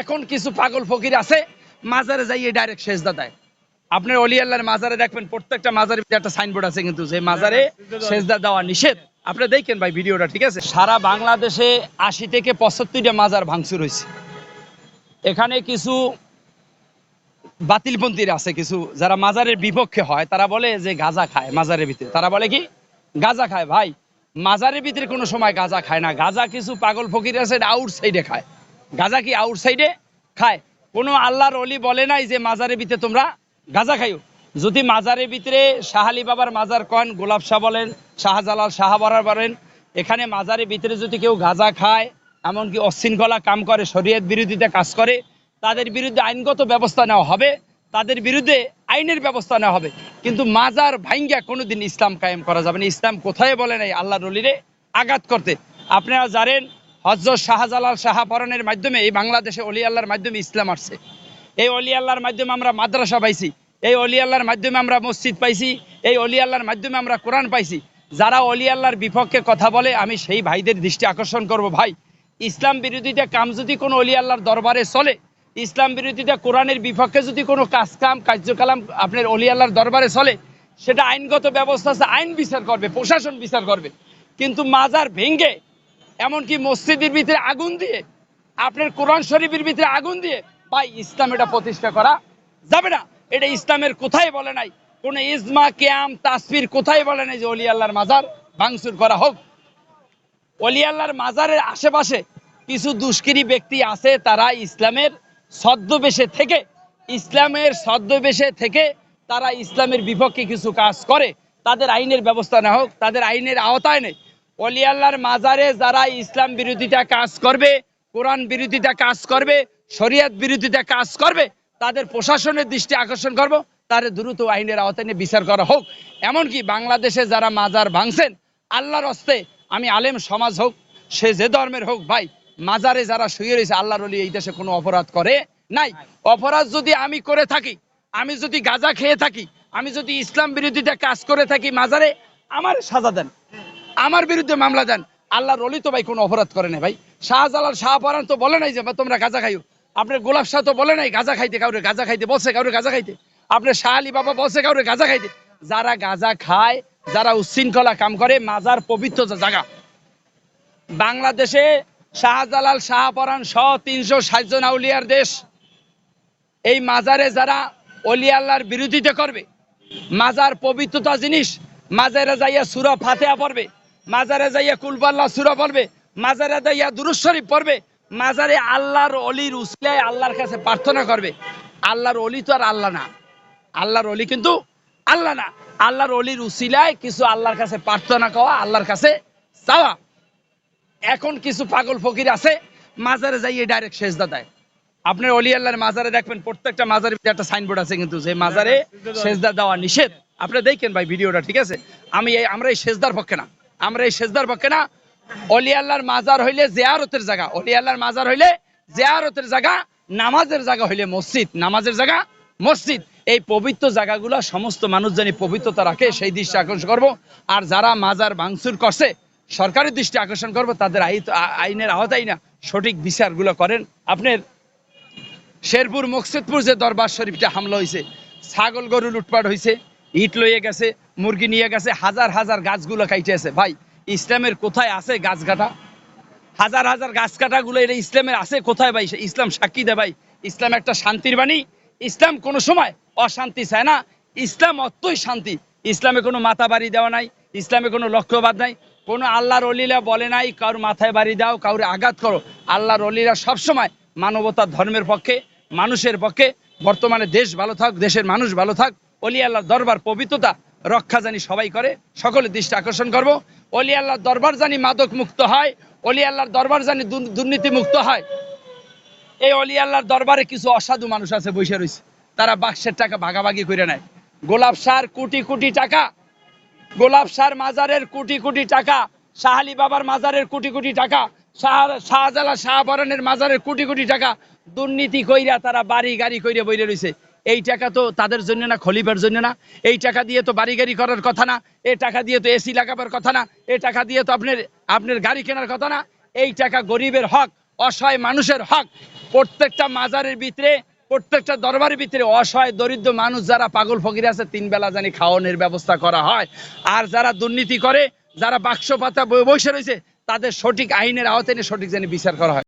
এখন কিছু পাগল ফকির আছে, মাজারে যাইয়ে ডাইরেক্ট সেজদা দেয়। আপনার অলি আল্লাহর মাজারে দেখবেন, প্রত্যেকটা ভিতরে একটা সাইনবোর্ড আছে কিন্তু, যে মাজারে সেজদা দেওয়া নিষেধ। আপনি দেখেন ভাই ভিডিওটা, ঠিক আছে? সারা বাংলাদেশে আশি থেকে পঁচাত্তরটা মাজার ভাঙচুর হয়েছে। এখানে কিছু বাতিলপন্থীরা আছে, কিছু যারা মাজারের বিপক্ষে হয়, তারা বলে যে গাজা খায় মাজারের ভিতরে। তারা বলে কি? গাজা খায়, ভাই। মাজারের ভিতরে কোনো সময় গাজা খায় না। গাজা কিছু পাগল ফকির আছে আউট সাইডে খায়। গাজা কি আউট সাইডে খায়? কোনো আল্লাহর অলি বলে নাই যে মাজারের ভিতরে তোমরা গাজা খাইও? যদি মাজারের ভিতরে শাহালি বাবার মাজার কন, গোলাপ শাহ বলেন, শাহজালাল শাহবারার বলেন, এখানে মাজারের ভিতরে যদি কেউ গাজা খায়, এমনকি অশৃঙ্খলা কাম করে, শরীয়ত বিরোধিতা কাজ করে, তাদের বিরুদ্ধে আইনগত ব্যবস্থা নেওয়া হবে, তাদের বিরুদ্ধে আইনের ব্যবস্থা নেওয়া হবে। কিন্তু মাজার ভাঙ্গা কোনোদিন ইসলাম কায়েম করা যাবে না। ইসলাম কোথায় বলে নাই আল্লাহ রলিরে আঘাত করতে। আপনারা জানেন হজরত শাহজালাল শাহাপরণের মাধ্যমে, এই বাংলাদেশে অলি আল্লাহর মাধ্যমে ইসলাম আসছে। এই অলি আল্লাহর মাধ্যমে আমরা মাদ্রাসা পাইছি, এই অলি আল্লাহর মাধ্যমে আমরা মসজিদ পাইছি, এই অলি আল্লাহর মাধ্যমে আমরা কোরআন পাইছি। যারা অলি আল্লাহর বিপক্ষে কথা বলে, আমি সেই ভাইদের দৃষ্টি আকর্ষণ করব, ভাই। ইসলাম বিরোধিতা কাম যদি কোনো অলি আল্লাহর দরবারে চলে, ইসলাম বিরোধিতা কোরআনের বিপক্ষে যদি কোনো কাজ কাম, কার্যকলাপ আপনার অলি আল্লাহর দরবারে চলে, সেটা আইনগত ব্যবস্থা আছে, আইন বিচার করবে, প্রশাসন বিচার করবে। কিন্তু মাজার ভেঙ্গে এমনকি মসজিদের ভিতরে আগুন দিয়ে, আপনার কোরআন শরীফের ভিতরে আগুন দিয়ে ভাই ইসলাম এটা প্রতিষ্ঠা করা যাবে না। এটা ইসলামের কোথায় বলে নাই? কোন ইজমা, কেয়াম তাসফির কোথায় বলে নাই যে অলি আল্লাহর মাজার ভাঙচুর করা হোক? অলি আল্লাহর মাজারের আশেপাশে কিছু দুষ্কৃরী ব্যক্তি আছে, তারা ইসলামের ছদ্মবেশে থেকে, ইসলামের ছদ্মবেশে থেকে তারা ইসলামের বিপক্ষে কিছু কাজ করে। তাদের আইনের ব্যবস্থা না হোক, তাদের আইনের আওতায় নেই। অলি আল্লাহর মাজারে যারা ইসলাম বিরোধিতা কাজ করবে, কোরআন বিরোধিতা কাজ করবে, শরিয়ত বিরোধিতা কাজ করবে, তাদের প্রশাসনের দৃষ্টি আকর্ষণ করব তাদের দ্রুত আইনের আওতায় নিয়ে বিচার করা হোক। এমনকি বাংলাদেশে যারা মাজার ভাঙছেন, আল্লাহর হস্তে আমি আলেম সমাজ হোক, সে যে ধর্মের হোক ভাই, মাজারে যারা শুয়ে রয়েছে, আল্লাহর অলি এই দেশে কোনো অপরাধ করে নাই। অপরাধ যদি আমি করে থাকি, আমি যদি গাজা খেয়ে থাকি, আমি যদি ইসলাম বিরোধিতা কাজ করে থাকি মাজারে, আমার সাজা দেন। আমার বিরুদ্ধে মামলা দেন। আল্লাহর অলি তো ভাই কোনো অপরাধ করে না ভাই। শাহজালাল শাহপরান তো বলে নাই যে তোমরা গাঁজা খাইও। আপনার গোলাপ শাহ তো বলে নাই, গাঁজা খাইতে কাউরে গাঁজা খাইতে, বলছে কাউরে গাঁজা খাইতে। আপনার শাহ আলী বাবা বলছে কাউরে গাঁজা খাইতে। যারা গাঁজা খায়, যারা উচ্ছৃঙ্খলা কাম করে, মাজার পবিত্র জায়গা। বাংলাদেশে শাহজালাল শাহপরান সহ তিনশো জন আউলিয়ার দেশ। এই মাজারে যারা অলি আল্লাহর বিরোধিতা করবে, মাজার পবিত্রতা জিনিস, মাজারে যাইয়া সুরা ফাতেয়া পড়বে মাজারে যাইয়া কুলবাল্লা সুরা পড়বে, মাজারে যাইয়া দুরুজ শরীফ পড়বে, মাজারে আল্লাহর অলির উসলায় আল্লাহর কাছে প্রার্থনা করবে। আল্লাহর অলি তো আর আল্লাহ না। আল্লাহর অলি কিন্তু আল্লাহ না। আল্লাহর অলির উসিলায় কিছু আল্লাহর কাছে প্রার্থনা করা আল্লাহর কাছে চাওয়া। এখন কিছু পাগল ফকির আছে, মাজারে যাইয়ে ডাইরেক্ট সেজদা দেয়। আপনার অলি আল্লাহর মাজারে দেখবেন, প্রত্যেকটা ভিতরে একটা সাইনবোর্ড আছে কিন্তু, যে মাজারে সেজদা দেওয়া নিষেধ। আপনি দেখেন ভাই, ভিডিওটা, ঠিক আছে? আমি আমরা এই সেজদার পক্ষে না। আমরা এই সেজদার পক্ষে না, অলি আল্লাহর মাজার হইলে জিয়ারতের জায়গা, অলি আল্লাহর মাজার হইলে জিয়ারতের জায়গা, নামাজের জায়গা হইলে মসজিদ, নামাজের জায়গা, মসজিদ। এই পবিত্র জায়গাগুলো সমস্ত মানুষ জানি পবিত্রতা রাখে, সেই দৃষ্টি আকর্ষণ করব। আর যারা মাজার ভাঙচুর করছে, সরকারের দৃষ্টি আকর্ষণ করব, তাদের আই- আইনের আওতায় না সঠিক বিচারগুলো করেন। আপনার শেরপুর, মকসেদপুর যে দরবার শরীফটা হামলা হয়েছে ছাগল গরু লুটপাট হয়েছে ইট লইয়ে গেছে, মুরগি নিয়ে গেছে, হাজার হাজার গাছগুলো কাইটে আছে ভাই, ইসলামের কোথায় আছে গাছ কাটা হাজার হাজার গাছ কাটাগুলো এটা ইসলামের আছে কোথায় ভাই? ইসলাম সাক্ষী দেয় ভাই। ইসলাম একটা শান্তির বাণী। ইসলাম কোনো সময় অশান্তি চায় না। ইসলাম অত্যই শান্তি। ইসলামে কোনো মাথা বাড়ি দেওয়া নাই, ইসলামে কোনো লক্ষ্যবাদ নাই। কোনো আল্লাহর অলিলা বলে নাই, কারোর মাথায় বাড়ি দাও, কাউরে আঘাত করো। আল্লাহর অলিরা সবসময় মানবতার ধর্মের পক্ষে, মানুষের পক্ষে। বর্তমানে দেশ ভালো থাক, দেশের মানুষ ভালো থাক। অলি আল্লাহর দরবার পবিত্রতা, রক্ষা জানি সবাই করে, সকলের দৃষ্টি আকর্ষণ করব। অলি আল্লাহর দরবার জানি মাদক মুক্ত হয়, অলি আল্লাহর দরবার জানি দুর্নীতি মুক্ত হয়। এই অলি আল্লাহর দরবারে কিছু অসাধু মানুষ আছে বসে রয়েছে। তারা বাক্সের টাকা ভাগাভাগি করে নেয়। গোলাপ সার কোটি কোটি টাকা, গোলাপ সার মাজারের কোটি কোটি টাকা, শাহালি বাবার মাজারের কোটি কোটি টাকা, শাহ শাহজালা শাহবরণের মাজারের কোটি কোটি টাকা, দুর্নীতি কইরা তারা বাড়ি গাড়ি কইরা বইরে রয়েছে এই টাকা তো তাদের জন্য না, খলিফার জন্য না। এই টাকা দিয়ে তো বাড়ি গাড়ি করার কথা না, এই টাকা দিয়ে তো এসি লাগাবার কথা না, এই টাকা দিয়ে তো আপনার আপনার গাড়ি কেনার কথা না। এই টাকা গরিবের হক, অসহায় মানুষের হক, প্রত্যেকটা মাজারের ভিতরে, প্রত্যেকটা দরবারের ভিতরে অসহায়, দরিদ্র মানুষ যারা পাগল ফকির আছে, তিন বেলা জানি খাওয়ানোর ব্যবস্থা করা হয়। আর যারা দুর্নীতি করে, যারা বাক্স পাতা বসে রয়েছে, তাদের সঠিক আইনের আওতায় সঠিক জানি বিচার করা হয়।